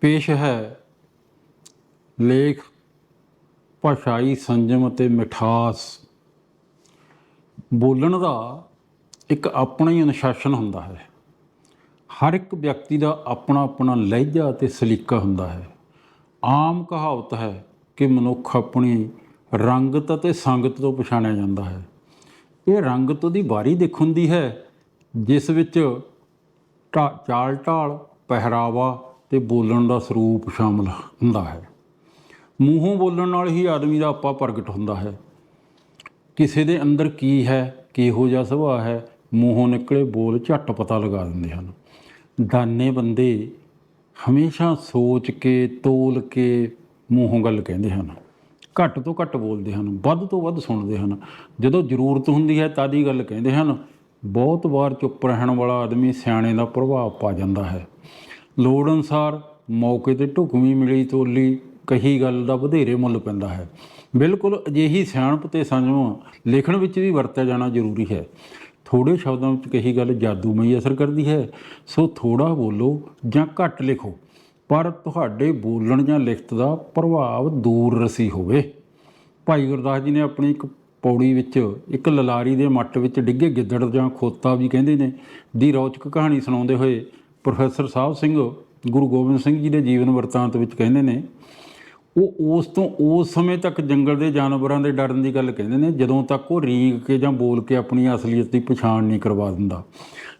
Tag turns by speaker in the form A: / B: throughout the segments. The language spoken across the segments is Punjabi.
A: ਪੇਸ਼ ਹੈ। ਲੇਖ, ਭਾਸ਼ਾਈ ਸੰਜਮ ਅਤੇ ਮਿਠਾਸ। ਬੋਲਣ ਦਾ ਇੱਕ ਆਪਣਾ ਹੀ ਅਨੁਸ਼ਾਸਨ ਹੁੰਦਾ ਹੈ। ਹਰ ਇੱਕ ਵਿਅਕਤੀ ਦਾ ਆਪਣਾ ਆਪਣਾ ਲਹਿਜਾ ਅਤੇ ਸਲੀਕਾ ਹੁੰਦਾ ਹੈ। ਆਮ ਕਹਾਵਤ ਹੈ ਕਿ ਮਨੁੱਖ ਆਪਣੀ ਰੰਗਤ ਅਤੇ ਸੰਗਤ ਤੋਂ ਪਛਾਣਿਆ ਜਾਂਦਾ ਹੈ। ਇਹ ਰੰਗਤ ਉਹਦੀ ਬਾਰੀ ਦਿਖ ਹੁੰਦੀ ਹੈ, ਜਿਸ ਵਿੱਚ ਢਾ- ਚਾਲ ਢਾਲ ਪਹਿਰਾਵਾ ਤੇ ਬੋਲਣ ਦਾ ਸਰੂਪ ਸ਼ਾਮਲ ਹੁੰਦਾ ਹੈ। ਮੂੰਹੋਂ ਬੋਲਣ ਨਾਲ ਹੀ ਆਦਮੀ ਦਾ ਆਪਾ ਪ੍ਰਗਟ ਹੁੰਦਾ ਹੈ। ਕਿਸੇ ਦੇ ਅੰਦਰ ਕੀ ਹੈ, ਕਿਹੋ ਜਿਹਾ ਸੁਭਾਅ ਹੈ, ਮੂੰਹੋਂ ਨਿਕਲੇ ਬੋਲ ਝੱਟ ਪਤਾ ਲਗਾ ਦਿੰਦੇ ਹਨ। ਦਾਨੇ ਬੰਦੇ ਹਮੇਸ਼ਾ ਸੋਚ ਕੇ, ਤੋਲ ਕੇ ਮੂੰਹੋਂ ਗੱਲ ਕਹਿੰਦੇ ਹਨ। ਘੱਟ ਤੋਂ ਘੱਟ ਬੋਲਦੇ ਹਨ, ਵੱਧ ਤੋਂ ਵੱਧ ਸੁਣਦੇ ਹਨ। ਜਦੋਂ ਜ਼ਰੂਰਤ ਹੁੰਦੀ ਹੈ ਤਦ ਹੀ ਗੱਲ ਕਹਿੰਦੇ ਹਨ। ਬਹੁਤ ਵਾਰ ਚੁੱਪ ਰਹਿਣ ਵਾਲਾ ਆਦਮੀ ਸਿਆਣੇ ਦਾ ਪ੍ਰਭਾਵ ਪਾ ਜਾਂਦਾ ਹੈ। ਲੋੜ ਅਨੁਸਾਰ ਮੌਕੇ ਤੇ ਢੁਕਵੀਂ ਮਿਲੀ, ਤੋਲੀ, ਕਹੀ ਗੱਲ ਦਾ ਵਧੇਰੇ ਮੁੱਲ ਪੈਂਦਾ ਹੈ। ਬਿਲਕੁਲ ਅਜਿਹੀ ਸਿਆਣਪ ਤੇ ਸੰਜਮ ਲਿਖਣ ਵਿੱਚ ਵੀ ਵਰਤਿਆ ਜਾਣਾ ਜ਼ਰੂਰੀ ਹੈ। ਥੋੜੇ ਸ਼ਬਦਾਂ ਵਿੱਚ ਕਹੀ ਗੱਲ ਜਾਦੂਮਈ ਅਸਰ ਕਰਦੀ ਹੈ, ਸੋ ਥੋੜਾ ਬੋਲੋ ਜਾਂ ਘੱਟ ਲਿਖੋ, ਪਰ ਤੁਹਾਡੇ ਬੋਲਣ ਜਾਂ ਲਿਖਤ ਦਾ ਪ੍ਰਭਾਵ ਦੂਰ ਰਸੀ ਹੋਵੇ। ਭਾਈ ਗੁਰਦਾਸ ਜੀ ਨੇ ਆਪਣੀ ਇੱਕ ਪੌੜੀ ਵਿੱਚ ਇੱਕ ਲਲਾਰੀ ਦੇ ਮੱਟ ਵਿੱਚ ਡਿੱਗੇ ਗਿੱਦੜ ਜਾਂ ਖੋਤਾ ਵੀ ਕਹਿੰਦੇ ਨੇ, ਦੀ ਰੌਚਕ ਕਹਾਣੀ ਸੁਣਾਉਂਦੇ ਹੋਏ ਪ੍ਰੋਫੈਸਰ ਸਾਹਿਬ ਸਿੰਘ, ਗੁਰੂ ਗੋਬਿੰਦ ਸਿੰਘ ਜੀ ਦੇ ਜੀਵਨ ਵਰਤਾਂਤ ਵਿੱਚ ਕਹਿੰਦੇ ਨੇ, ਉਹ ਉਸ ਤੋਂ ਉਸ ਸਮੇਂ ਤੱਕ ਜੰਗਲ ਦੇ ਜਾਨਵਰਾਂ ਦੇ ਡਰਨ ਦੀ ਗੱਲ ਕਹਿੰਦੇ ਨੇ, ਜਦੋਂ ਤੱਕ ਉਹ ਰੀਂਗ ਕੇ ਜਾਂ ਬੋਲ ਕੇ ਆਪਣੀ ਅਸਲੀਅਤ ਦੀ ਪਛਾਣ ਨਹੀਂ ਕਰਵਾ ਦਿੰਦਾ।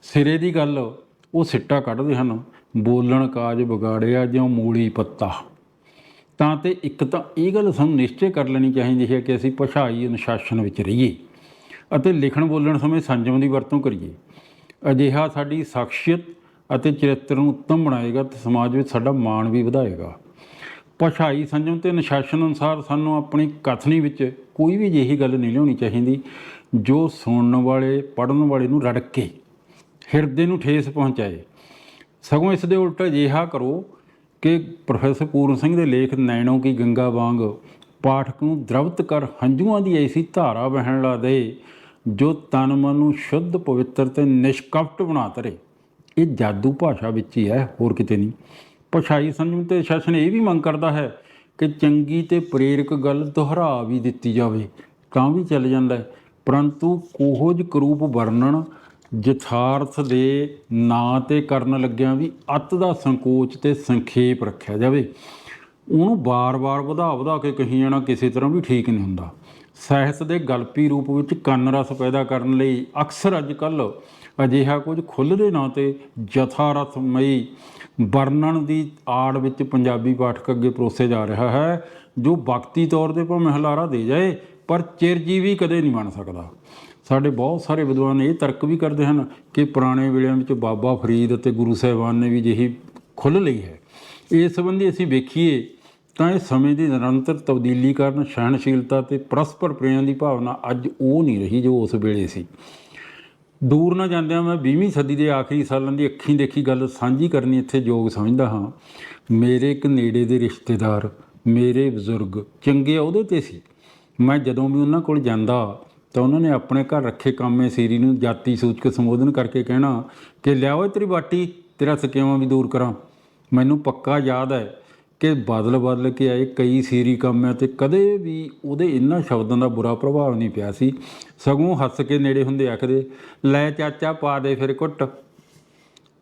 A: ਸਿਰੇ ਦੀ ਗੱਲ, ਉਹ ਸਿੱਟਾ ਕੱਢਦੇ ਹਨ, ਬੋਲਣ ਕਾਜ ਵਿਗਾੜਿਆ ਜਿਉ ਮੂਲੀ ਪੱਤਾ। ਤਾਂ ਤੇ ਇੱਕ ਤਾਂ ਇਹ ਗੱਲ ਸਾਨੂੰ ਨਿਸ਼ਚੈ ਕਰ ਲੈਣੀ ਚਾਹੀਦੀ ਹੈ ਕਿ ਅਸੀਂ ਭਾਸ਼ਾਈ ਅਨੁਸ਼ਾਸਨ ਵਿੱਚ ਰਹੀਏ ਅਤੇ ਲਿਖਣ ਬੋਲਣ ਸਮੇਂ ਸੰਜਮ ਦੀ ਵਰਤੋਂ ਕਰੀਏ। ਅਜਿਹਾ ਸਾਡੀ ਸ਼ਖਸੀਅਤ ਅਤੇ ਚਰਿੱਤਰ ਨੂੰ ਉੱਤਮ ਬਣਾਏਗਾ ਤੇ ਸਮਾਜ ਵਿੱਚ ਸਾਡਾ ਮਾਣ ਵੀ ਵਧਾਏਗਾ। ਭਾਸ਼ਾਈ ਸੰਜਮ ਤੇ ਅਨੁਸ਼ਾਸਨ ਅਨੁਸਾਰ ਸਾਨੂੰ ਆਪਣੀ ਕਥਨੀ ਵਿੱਚ ਕੋਈ ਵੀ ਅਜਿਹੀ ਗੱਲ ਨਹੀਂ ਲਿਆਉਣੀ ਚਾਹੀਦੀ, ਜੋ ਸੁਣਨ ਵਾਲੇ ਪੜਨ ਵਾਲੇ ਨੂੰ ਰੜਕ ਕੇ ਹਿਰਦੇ ਨੂੰ ਠੇਸ ਪਹੁੰਚਾਏ। ਸਗੋਂ ਇਸ ਦੇ ਉਲਟ ਅਜਿਹਾ ਕਰੋ ਕਿ ਪ੍ਰੋਫੈਸਰ ਪੂਰਨ ਸਿੰਘ ਦੇ ਲੇਖ ਨੈਣੋ ਕੀ ਗੰਗਾ ਵਾਂਗ ਪਾਠਕ ਨੂੰ ਦਰਵਤ ਕਰ ਹੰਝੂਆਂ ਦੀ ਐਸੀ ਧਾਰਾ ਵਹਿਣ ਲਾ ਦੇ, ਜੋ ਤਨ ਮਨ ਨੂੰ ਸ਼ੁੱਧ, ਪਵਿੱਤਰ ਤੇ ਨਿਸ਼ਕਪਟ ਬਣਾ ਤਰੇ। ਇਹ ਜਾਦੂ ਭਾਸ਼ਾ ਵਿੱਚ ਹੀ ਹੈ, ਹੋਰ ਕਿਤੇ ਨਹੀਂ। ਭਾਸ਼ਾਈ ਸੰਜਮ ਤੇ ਸ਼ਾਸਨ ਇਹ ਵੀ ਮੰਗ ਕਰਦਾ ਹੈ ਕਿ ਚੰਗੀ ਤੇ ਪ੍ਰੇਰਕ ਗੱਲ ਦੁਹਰਾ ਵੀ ਦਿੱਤੀ ਜਾਵੇ, ਤਾਂ ਵੀ ਚੱਲ ਜਾਂਦਾ ਹੈ। ਪਰੰਤੂ ਕੋਹਜ ਕਰੂਪ ਵਰਣਨ ਯਥਾਰਥ ਦੇ ਨਾਂ ਤੇ ਕਰਨ ਲੱਗਿਆਂ ਵੀ ਅਤ ਦਾ ਸੰਕੋਚ ਤੇ ਸੰਖੇਪ ਰੱਖਿਆ ਜਾਵੇ। ਉਹਨੂੰ ਬਾਰ-ਬਾਰ ਵਧਾ ਵਧਾ ਕੇ ਕਹੀ ਜਾਣਾ ਕਿਸੇ ਤਰ੍ਹਾਂ ਵੀ ਠੀਕ ਨਹੀਂ ਹੁੰਦਾ। ਸਾਹਿਤ ਦੇ ਗਲਪੀ ਰੂਪ ਵਿੱਚ ਕੰਨ ਰਸ ਪੈਦਾ ਕਰਨ ਲਈ ਅਕਸਰ ਅੱਜ-ਕੱਲ ਅਜਿਹਾ ਕੁਝ ਖੁੱਲ੍ਹਦੇ ਨਾਂ ਤੇ ਯਥਾਰਥਮਈ ਵਰਣਨ ਦੀ ਆੜ ਵਿੱਚ ਪੰਜਾਬੀ ਪਾਠਕ ਅੱਗੇ ਪਰੋਸੇ ਜਾ ਰਿਹਾ ਹੈ, ਜੋ ਵਕਤੀ ਤੌਰ ਤੇ ਭਾਵੇਂ ਹਲਾਰਾ ਦੇ ਜਾਏ, ਪਰ ਚਿਰਜੀਵੀ ਕਦੇ ਨਹੀਂ ਬਣ ਸਕਦਾ। ਸਾਡੇ ਬਹੁਤ ਸਾਰੇ ਵਿਦਵਾਨ ਇਹ ਤਰਕ ਵੀ ਕਰਦੇ ਹਨ ਕਿ ਪੁਰਾਣੇ ਵੇਲਿਆਂ ਵਿੱਚ ਬਾਬਾ ਫਰੀਦ ਅਤੇ ਗੁਰੂ ਸਾਹਿਬਾਨ ਨੇ ਵੀ ਜਿਹੀ ਖੁੱਲ੍ਹ ਲਈ ਹੈ। ਇਸ ਸੰਬੰਧੀ ਅਸੀਂ ਵੇਖੀਏ ਤਾਂ ਇਹ ਸਮੇਂ ਦੀ ਨਿਰੰਤਰ ਤਬਦੀਲੀ ਕਾਰਨ ਸਹਿਣਸ਼ੀਲਤਾ ਤੇ ਪਰਸਪਰ ਪ੍ਰੇਮ ਦੀ ਭਾਵਨਾ ਅੱਜ ਉਹ ਨਹੀਂ ਰਹੀ ਜੋ ਉਸ ਵੇਲੇ ਸੀ। ਦੂਰ ਨਾ ਜਾਂਦਿਆਂ ਮੈਂ 20ਵੀਂ ਸਦੀ ਦੇ ਆਖਰੀ ਸਾਲਾਂ ਦੀ ਅੱਖੀਂ ਦੇਖੀ ਗੱਲ ਸਾਂਝੀ ਕਰਨੀ ਇੱਥੇ ਯੋਗ ਸਮਝਦਾ ਹਾਂ। ਮੇਰੇ ਇੱਕ ਨੇੜੇ ਦੇ ਰਿਸ਼ਤੇਦਾਰ, ਮੇਰੇ ਬਜ਼ੁਰਗ ਚੰਗੇ ਉਹਦੇ ਤੇ ਸੀ। ਮੈਂ ਜਦੋਂ ਵੀ ਉਹਨਾਂ ਕੋਲ ਜਾਂਦਾ ਤਾਂ ਉਹਨਾਂ ਨੇ ਆਪਣੇ ਘਰ ਰੱਖੇ ਕਾਮੇ ਸੀਰੀ ਨੂੰ ਜਾਤੀ ਸੂਚਕ ਸੰਬੋਧਨ ਕਰਕੇ ਕਹਿਣਾ ਕਿ ਲਿਆਓ ਤੇਰੀ ਬਾਟੀ, ਤੇਰਾ ਸਕੇਵਾਂ ਵੀ ਦੂਰ ਕਰਾਂ। ਮੈਨੂੰ ਪੱਕਾ ਯਾਦ ਹੈ ਕਿ ਬਦਲ ਬਦਲ ਕੇ ਆਏ, ਕਈ ਸੀਰੀ ਕੰਮ ਹੈ ਤੇ ਕਦੇ ਵੀ ਉਹਦੇ ਇਹਨਾਂ ਸ਼ਬਦਾਂ ਦਾ ਬੁਰਾ ਪ੍ਰਭਾਵ ਨਹੀਂ ਪਿਆ ਸੀ। ਸਗੋਂ ਹੱਸ ਕੇ ਨੇੜੇ ਹੁੰਦੇ ਆਖਦੇ, ਲੈ ਚਾਚਾ ਪਾ ਦੇ ਫਿਰ ਕੁੱਟ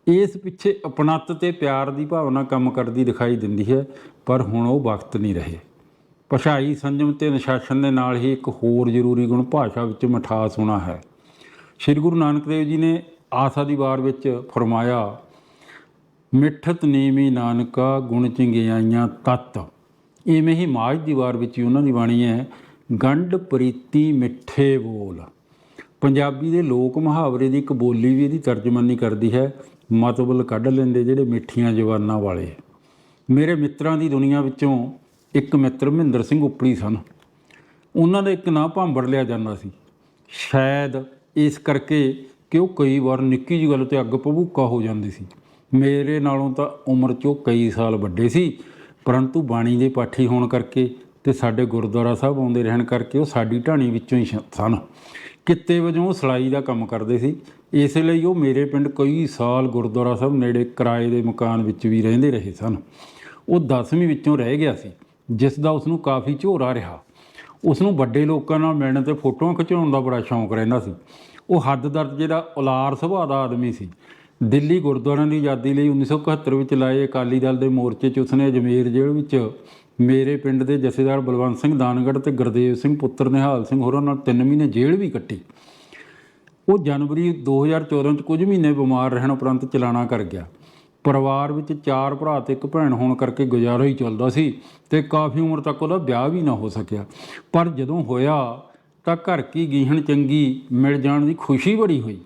A: ਇਸ ਪਿੱਛੇ ਅਪਣੱਤ ਤੇ ਪਿਆਰ ਦੀ ਭਾਵਨਾ ਕੰਮ ਕਰਦੀ ਦਿਖਾਈ ਦਿੰਦੀ ਹੈ, ਪਰ ਹੁਣ ਉਹ ਵਕਤ ਨਹੀਂ ਰਹੇ। ਭਾਸ਼ਾਈ ਸੰਜਮ ਤੇ ਅਨੁਸ਼ਾਸਨ ਦੇ ਨਾਲ ਹੀ ਇੱਕ ਹੋਰ ਜ਼ਰੂਰੀ ਗੁਣ ਭਾਸ਼ਾ ਵਿੱਚ ਮਿਠਾਸ ਹੋਣਾ ਹੈ। ਸ੍ਰੀ ਗੁਰੂ ਨਾਨਕ ਦੇਵ ਜੀ ਨੇ ਆਸਾ ਦੀ ਵਾਰ ਵਿੱਚ ਫਰਮਾਇਆ ਮਿੱਠਤ ਨੀਮੀ ਨਾਨਕਾ ਗੁਣ ਚੰਗਿਆਈਆਂ ਤਤ। ਇਵੇਂ ਹੀ ਮਾਝ ਦੀ ਵਾਰ ਵਿੱਚ ਉਹਨਾਂ ਦੀ ਬਾਣੀ ਹੈ, ਗੰਢ ਪ੍ਰੀਤੀ ਮਿੱਠੇ ਬੋਲ। ਪੰਜਾਬੀ ਦੇ ਲੋਕ ਮੁਹਾਵਰੇ ਦੀ ਇੱਕ ਬੋਲੀ ਵੀ ਇਹਦੀ ਤਰਜਮਾਨੀ ਕਰਦੀ ਹੈ, ਮਤਬਲ ਕੱਢ ਲੈਂਦੇ ਜਿਹੜੇ ਮਿੱਠੀਆਂ ਜਵਾਨਾਂ ਵਾਲੇ। ਮੇਰੇ ਮਿੱਤਰਾਂ ਦੀ ਦੁਨੀਆ ਵਿੱਚੋਂ ਇੱਕ ਮਿੱਤਰ ਮਹਿੰਦਰ ਸਿੰਘ ਉਪੜੀ ਸਨ। ਉਹਨਾਂ ਦਾ ਇੱਕ ਨਾਂ ਭਾਂਬੜ ਲਿਆ ਜਾਂਦਾ ਸੀ। ਸ਼ਾਇਦ ਇਸ ਕਰਕੇ ਕਿ ਉਹ ਕਈ ਵਾਰ ਨਿੱਕੀ ਜਿਹੀ ਗੱਲ ਤੇ ਅੱਗ ਭਬੂਕਾ ਹੋ ਜਾਂਦੀ ਸੀ। ਮੇਰੇ ਨਾਲੋਂ ਤਾਂ ਉਮਰ 'ਚੋਂ ਕਈ ਸਾਲ ਵੱਡੇ ਸੀ, ਪਰੰਤੂ ਬਾਣੀ ਦੇ ਪਾਠੀ ਹੋਣ ਕਰਕੇ ਤੇ ਸਾਡੇ ਗੁਰਦੁਆਰਾ ਸਾਹਿਬ ਆਉਂਦੇ ਰਹਿਣ ਕਰਕੇ ਉਹ ਸਾਡੀ ਢਾਣੀ ਵਿੱਚੋਂ ਹੀ ਸਨ। ਕਿੱਤੇ ਵਜੋਂ ਉਹ ਸਿਲਾਈ ਦਾ ਕੰਮ ਕਰਦੇ ਸੀ। ਇਸ ਲਈ ਉਹ ਮੇਰੇ ਪਿੰਡ ਕਈ ਸਾਲ ਗੁਰਦੁਆਰਾ ਸਾਹਿਬ ਨੇੜੇ ਕਿਰਾਏ ਦੇ ਮਕਾਨ ਵਿੱਚ ਵੀ ਰਹਿੰਦੇ ਰਹੇ ਸਨ। ਉਹ 10ਵੀਂ ਵਿੱਚੋਂ ਰਹਿ ਗਿਆ ਸੀ, ਜਿਸ ਦਾ ਉਸ ਨੂੰ ਕਾਫੀ ਝੋਰਾ ਰਿਹਾ। ਉਸ ਨੂੰ ਵੱਡੇ ਲੋਕਾਂ ਨਾਲ ਮਿਲਣ ਤੇ ਫੋਟੋਆਂ ਖਿਚਾਉਣ ਦਾ ਬੜਾ ਸ਼ੌਂਕ ਰਹਿੰਦਾ ਸੀ। ਉਹ ਹੱਦ ਦਰਜੇ ਦਾ ਉਲਾਰ ਸੁਭਾਅ ਦਾ ਆਦਮੀ ਸੀ। ਦਿੱਲੀ ਗੁਰਦੁਆਰਿਆਂ ਦੀ ਆਜ਼ਾਦੀ ਲਈ 1971 ਵਿੱਚ ਲਾਏ ਅਕਾਲੀ ਦਲ ਦੇ ਮੋਰਚੇ 'ਚ ਉਸਨੇ ਅਜਮੇਰ ਜੇਲ੍ਹ ਵਿੱਚ ਮੇਰੇ ਪਿੰਡ ਦੇ ਜਥੇਦਾਰ ਬਲਵੰਤ ਸਿੰਘ ਦਾਨਗੜ੍ਹ ਤੇ ਗੁਰਦੇਵ ਸਿੰਘ ਪੁੱਤਰ ਨਿਹਾਲ ਸਿੰਘ ਹੋਰਾਂ ਨਾਲ 3 ਮਹੀਨੇ ਜੇਲ੍ਹ ਵੀ ਕੱਟੀ। ਉਹ ਜਨਵਰੀ 2014 ਚ ਕੁਝ ਮਹੀਨੇ ਬਿਮਾਰ ਰਹਿਣ ਉਪਰੰਤ ਚਲਾਣਾ ਕਰ ਗਿਆ। ਪਰਿਵਾਰ ਵਿੱਚ ਚਾਰ ਭਰਾ ਤੇ ਇੱਕ ਭੈਣ ਹੋਣ ਕਰਕੇ ਗੁਜ਼ਾਰਾ ਹੀ ਚੱਲਦਾ ਸੀ ਤੇ ਕਾਫੀ ਉਮਰ ਤੱਕ ਉਹਦਾ ਵਿਆਹ ਵੀ ਨਾ ਹੋ ਸਕਿਆ। ਪਰ ਜਦੋਂ ਹੋਇਆ ਤਾਂ ਘਰ ਕੀ ਗੀਹਣ ਚੰਗੀ ਮਿਲ ਜਾਣ ਦੀ ਖੁਸ਼ੀ ਬੜੀ ਹੋਈ।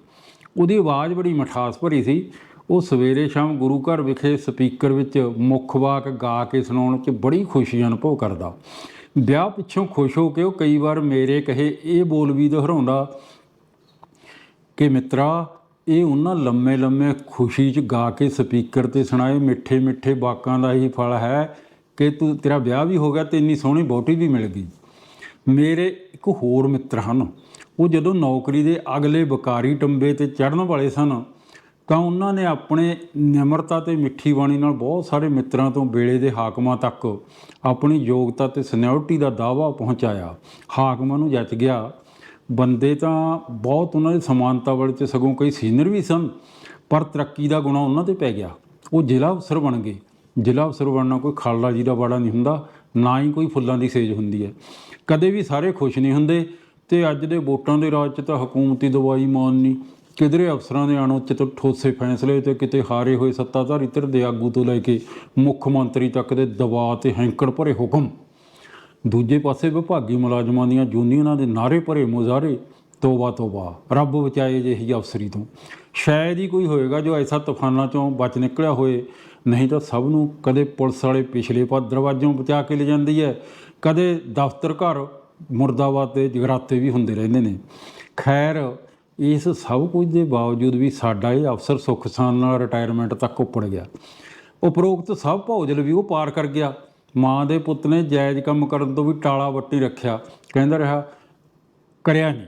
A: ਉਹਦੀ ਆਵਾਜ਼ ਬੜੀ ਮਠਾਸ ਭਰੀ ਸੀ। ਉਹ ਸਵੇਰੇ ਸ਼ਾਮ ਗੁਰੂ ਘਰ ਵਿਖੇ ਸਪੀਕਰ ਵਿੱਚ ਮੁੱਖ ਵਾਕ ਗਾ ਕੇ ਸੁਣਾਉਣ 'ਚ ਬੜੀ ਖੁਸ਼ੀ ਅਨੁਭਵ ਕਰਦਾ। ਵਿਆਹ ਪਿੱਛੋਂ ਖੁਸ਼ ਹੋ ਕੇ ਉਹ ਕਈ ਵਾਰ ਮੇਰੇ ਕਹੇ, ਇਹ ਬੋਲ ਵੀ ਦੁਹਰਾਉਂਦਾ ਕਿ ਮਿੱਤਰਾ, ਇਹ ਉਹਨਾਂ ਲੰਮੇ ਲੰਮੇ ਖੁਸ਼ੀ 'ਚ ਗਾ ਕੇ ਸਪੀਕਰ ਤੇ ਸੁਣਾਏ ਮਿੱਠੇ ਮਿੱਠੇ ਵਾਕਾਂ ਦਾ ਹੀ ਫਲ ਹੈ ਕਿ ਤੂੰ, ਤੇਰਾ ਵਿਆਹ ਵੀ ਹੋ ਗਿਆ ਤੇ ਇੰਨੀ ਸੋਹਣੀ ਬੋਟੀ ਵੀ ਮਿਲ ਗਈ। ਮੇਰੇ ਇੱਕ ਹੋਰ ਮਿੱਤਰ ਹਨ। ਉਹ ਜਦੋਂ ਨੌਕਰੀ ਦੇ ਅਗਲੇ ਬਕਾਰੀ ਟੰਬੇ ਤੇ ਚੜਨ ਵਾਲੇ ਸਨ, ਤਾਂ ਉਹਨਾਂ ਨੇ ਆਪਣੇ ਨਿਮਰਤਾ ਤੇ ਮਿੱਠੀ ਬਾਣੀ ਨਾਲ ਬਹੁਤ ਸਾਰੇ ਮਿੱਤਰਾਂ ਤੋਂ ਵੇਲੇ ਦੇ ਹਾਕਮਾਂ ਤੱਕ ਆਪਣੀ ਯੋਗਤਾ ਤੇ ਸੀਨੀਅਰਟੀ ਦਾ ਦਾਅਵਾ ਪਹੁੰਚਾਇਆ। ਹਾਕਮਾਂ ਨੂੰ ਜੱਜ ਗਿਆ। ਬੰਦੇ ਤਾਂ ਬਹੁਤ ਉਹਨਾਂ ਦੇ ਸਮਾਨਤਾ ਵਾਲੇ ਤੇ ਸਗੋਂ ਕਈ ਸੀਨੀਅਰ ਵੀ ਸਨ, ਪਰ ਤਰੱਕੀ ਦਾ ਗੁਣਾ ਉਹਨਾਂ ਤੇ ਪੈ ਗਿਆ। ਉਹ ਜ਼ਿਲ੍ਹਾ ਅਫਸਰ ਬਣ ਗਏ। ਜ਼ਿਲ੍ਹਾ ਅਫਸਰ ਬਣਨਾ ਕੋਈ ਖਾਲੜਾ ਜੀ ਦਾ ਬਾੜਾ ਨਹੀਂ ਹੁੰਦਾ, ਨਾ ਹੀ ਕੋਈ ਫੁੱਲਾਂ ਦੀ ਸੇਜ ਹੁੰਦੀ ਹੈ। ਕਦੇ ਵੀ ਸਾਰੇ ਖੁਸ਼ ਨਹੀਂ ਹੁੰਦੇ ਤੇ ਅੱਜ ਦੇ ਵੋਟਾਂ ਦੇ ਰਾਜ 'ਚ ਤਾਂ ਹਕੂਮਤੀ ਦਵਾਈ ਮਾਨਨੀ ਕਿਧਰੇ ਅਫਸਰਾਂ ਦੇ ਅਣਉਚਿਤ ਠੋਸੇ ਫੈਸਲੇ ਤੇ ਕਿਤੇ ਹਾਰੇ ਹੋਏ ਸੱਤਾਧਾਰੀ ਧਿਰ ਦੇ ਆਗੂ ਤੋਂ ਲੈ ਕੇ ਮੁੱਖ ਮੰਤਰੀ ਤੱਕ ਦੇ ਦਬਾਅ ਤੇ ਹੈਂਕੜ ਭਰੇ ਹੁਕਮ। ਦੂਜੇ ਪਾਸੇ ਵਿਭਾਗੀ ਮੁਲਾਜ਼ਮਾਂ ਦੀਆਂ ਯੂਨੀਅਨਾਂ ਦੇ ਨਾਰੇ ਭਰੇ ਮੁਜ਼ਾਹਰੇ ਤੋਬਾ ਤੋਬਾ, ਰੱਬ ਬਚਾਏ ਜਿਹੀ ਅਫਸਰੀ ਤੋਂ। ਸ਼ਾਇਦ ਹੀ ਕੋਈ ਹੋਏਗਾ ਜੋ ਐਸਾ ਤੂਫਾਨਾਂ ਚੋਂ ਬਚ ਨਿਕਲਿਆ ਹੋਏ। ਨਹੀਂ ਤਾਂ ਸਭ ਨੂੰ ਕਦੇ ਪੁਲਿਸ ਵਾਲੇ ਪਿਛਲੇ ਪਾ ਦਰਵਾਜ਼ਿਓਂ ਬਚਾ ਕੇ ਲੈ ਜਾਂਦੀ ਹੈ। ਕਦੇ ਦਫ਼ਤਰ ਘਰ ਮੁਰਦਾਬਾਦ ਤੇ ਜਗਰਾਤੇ ਵੀ ਹੁੰਦੇ ਰਹਿੰਦੇ ਨੇ। ਖੈਰ, ਇਸ ਸਭ ਕੁਝ ਦੇ ਬਾਵਜੂਦ ਵੀ ਸਾਡਾ ਇਹ ਅਫਸਰ ਸੁੱਖ ਸਾਨ ਨਾਲ ਰਿਟਾਇਰਮੈਂਟ ਤੱਕ ਉੱਪੜ ਗਿਆ। ਉਪਰੋਕਤ ਸਭ ਭੌਜਲ ਵੀ ਉਹ ਪਾਰ ਕਰ ਗਿਆ। ਮਾਂ ਦੇ ਪੁੱਤ ਨੇ ਜਾਇਜ਼ ਕੰਮ ਕਰਨ ਤੋਂ ਵੀ ਟਾਲਾ ਵੱਟੀ ਰੱਖਿਆ। ਕਹਿੰਦਾ ਰਿਹਾ, ਕਰਿਆ ਨਹੀਂ।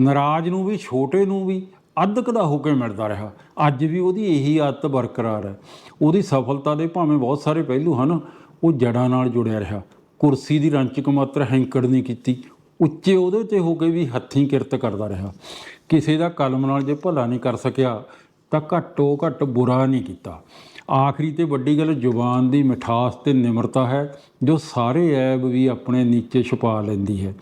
A: ਨਰਾਜ਼ ਨੂੰ ਵੀ, ਛੋਟੇ ਨੂੰ ਵੀ ਅੱਧਕ ਦਾ ਹੋ ਕੇ ਮਿਲਦਾ ਰਿਹਾ। ਅੱਜ ਵੀ ਉਹਦੀ ਇਹੀ ਆਦਤ ਬਰਕਰਾਰ ਹੈ। ਉਹਦੀ ਸਫਲਤਾ ਦੇ ਭਾਵੇਂ ਬਹੁਤ ਸਾਰੇ ਪਹਿਲੂ ਹਨ, ਉਹ ਜੜਾਂ ਨਾਲ ਜੁੜਿਆ ਰਿਹਾ। ਕੁਰਸੀ ਦੀ ਰੰਚਕ ਮਾਤਰ ਹੈਂਕੜ ਨਹੀਂ ਕੀਤੀ। ਉੱਚੇ ਉਹਦੇ ਤੇ ਹੋ ਕੇ ਵੀ ਹੱਥੀਂ ਕਿਰਤ ਕਰਦਾ ਰਿਹਾ। ਕਿਸੇ ਦਾ ਕਲਮ ਨਾਲ ਜੇ ਭਲਾ ਨਹੀਂ ਕਰ ਸਕਿਆ, ਤਾਂ ਘੱਟੋ ਘੱਟ ਬੁਰਾ ਨਹੀਂ ਕੀਤਾ। ਆਖਰੀ ਤੇ ਵੱਡੀ ਗੱਲ ਜ਼ੁਬਾਨ ਦੀ ਮਿਠਾਸ ਤੇ ਨਿਮਰਤਾ ਹੈ, ਜੋ ਸਾਰੇ ਐਬ ਵੀ ਆਪਣੇ ਨੀਚੇ ਛੁਪਾ ਲੈਂਦੀ ਹੈ।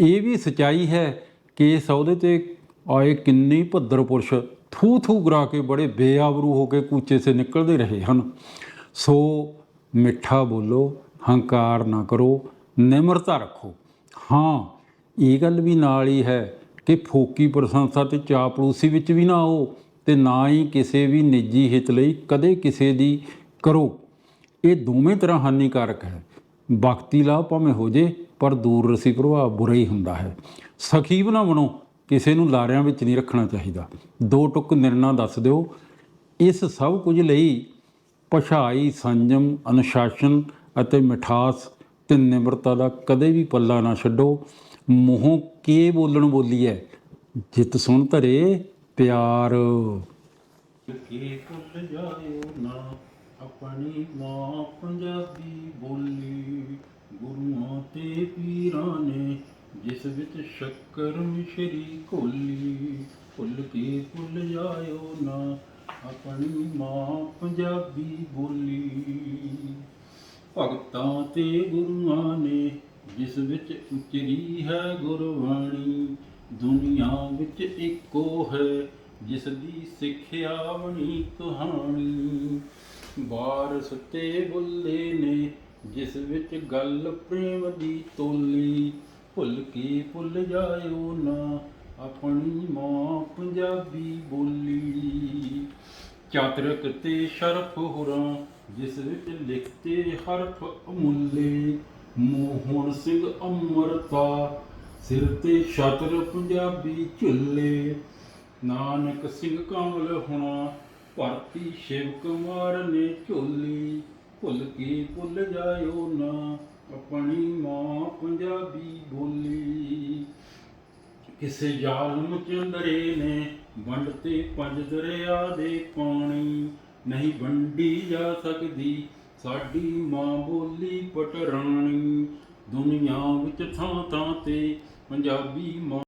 A: ਇਹ ਵੀ ਸਚਾਈ ਹੈ ਕਿ ਇਸ ਅਹੁਦੇ ਤੇ ਆਏ ਕਿੰਨੇ ਭੱਦਰ ਪੁਰਸ਼ ਥੂ ਥੂ ਗਰਾ ਕੇ ਬੜੇ ਬੇਆਬਰੂ ਹੋ ਕੇ ਕੂਚੇ ਸੇ ਨਿਕਲਦੇ ਰਹੇ ਹਨ। ਸੋ ਮਿੱਠਾ ਬੋਲੋ ਹੰਕਾਰ ਨਾ ਕਰੋ, ਨਿਮਰਤਾ ਰੱਖੋ। ਹਾਂ, ਇਹ ਗੱਲ ਵੀ ਨਾਲ ਹੀ ਹੈ ਕਿ ਫੋਕੀ ਪ੍ਰਸ਼ੰਸਾ ਤੇ ਚਾਪਲੂਸੀ ਵਿੱਚ ਵੀ ਨਾ ਆਓ ਤੇ ਨਾ ਹੀ ਕਿਸੇ ਵੀ ਨਿੱਜੀ ਹਿੱਤ ਲਈ ਕਦੇ ਕਿਸੇ ਦੀ ਕਰੋ। ਇਹ ਦੋਵੇਂ ਤਰ੍ਹਾਂ ਹਾਨੀਕਾਰਕ ਹੈ। ਬਖਤੀ ਲਾਭ ਭਾਵੇਂ ਹੋ ਜੇ, ਪਰ ਦੂਰ ਰਸੀ ਪ੍ਰਭਾਵ ਬੁਰਾ ਹੀ ਹੁੰਦਾ ਹੈ। ਸਖੀ ਬਣਾ ਬਣੋ, ਕਿਸੇ ਨੂੰ ਲਾਰਿਆਂ ਵਿੱਚ ਨਹੀਂ ਰੱਖਣਾ ਚਾਹੀਦਾ। ਦੋ ਟੁਕ ਨਿਰਣਾ ਦੱਸ ਦਿਓ। ਇਸ ਸਭ ਕੁਝ ਲਈ ਪਛਾਈ, ਸੰਜਮ, ਅਨੁਸ਼ਾਸਨ ਅਤੇ ਮਿਠਾਸ ਤੇ ਨਿਮਰਤਾ ਦਾ ਕਦੇ ਵੀ ਪੱਲਾ ਨਾ ਛੱਡੋ। ਮੂੰਹੋਂ ਕੀ ਬੋਲਣ ਬੋਲੀ ਹੈ ਜਿਤ ਸੁਣ ਧਰੇ, ਪਿਆਰ। ਕੀ ਭੁੱਲ ਜਾਇਓ ਨਾ, ਆਪਣੀ ਮਾਂ ਪੰਜਾਬੀ ਬੋਲੀ। ਗੁਰੂਆਂ ਤੇ ਪੀਰਾਂ ਨੇ ਜਿਸ ਵਿੱਚ ਸ਼ੱਕਰ ਮਿਸ਼ਰੀ ਘੋਲੀ। ਭੁੱਲ ਕੇ ਭੁੱਲ ਜਾਇਓ ਨਾ, ਆਪਣੀ ਮਾਂ ਪੰਜਾਬੀ ਬੋਲੀ। ਭਗਤਾਂ ਤੇ ਗੁਰੂਆਂ ਨੇ, ਜਿਸ ਵਿੱਚ ਉਚਰੀ ਹੈ ਗੁਰਬਾਣੀ, ਦੁਨੀਆ ਵਿੱਚ ਇੱਕੋ ਹੈ, ਜਿਸ ਦੀ ਸਿੱਖਿਆ ਬਣੀ ਕਹਾਣੀ। ਬਾਰਸ ਤੇ ਬੁੱਲੇ ਨੇ, ਜਿਸ ਵਿੱਚ ਗੱਲ ਪ੍ਰੇਮ ਦੀ ਤੋਲੀ। ਭੁੱਲ ਕੇ ਭੁੱਲ ਜਾਇਓ ਨਾ, ਆਪਣੀ ਮਾਂ ਪੰਜਾਬੀ ਬੋਲੀ। ਚਾਤਰਕ ਤੇ ਸ਼ਰਫ ਹੁਰਾਂ, ਜਿਸ ਵਿੱਚ ਲਿਖਤੇ ਹਰਫ ਅਮੁੱਲੇ ਮੋਹਨ ਸਿੰਘ ਅਮਰਤਾ, ਸਿਰ ਤੇ ਛਤਰ ਪੰਜਾਬੀ ਝੁੱਲੇ, ਨਾਨਕ ਸਿੰਘ ਕਮਲ ਹੁਣਾ, ਭਰਤੀ ਸ਼ਿਵ ਕੁਮਾਰ ਨੇ ਝੋਲੀ, ਭੁੱਲ ਕੇ ਭੁੱਲ ਜਾਇਓ ਨਾ, ਆਪਣੀ ਮਾਂ ਪੰਜਾਬੀ ਬੋਲੀ। ਕਿਸੇ ਜ਼ਾਲਮ ਚੰਦਰੇ ਨੇ ਵੰਡ ਤੇ ਪੰਜ ਦਰਿਆ ਦੇ ਪਾਣੀ, ਨਹੀਂ ਵੰਡੀ ਜਾ ਸਕਦੀ ਸਾਡੀ ਮਾਂ ਬੋਲੀ ਪਟਰਾਣੀ। ਦੁਨੀਆ ਵਿੱਚ ਥਾਂ ਥਾਂ ਤੇ ਪੰਜਾਬੀ ਮਾਂ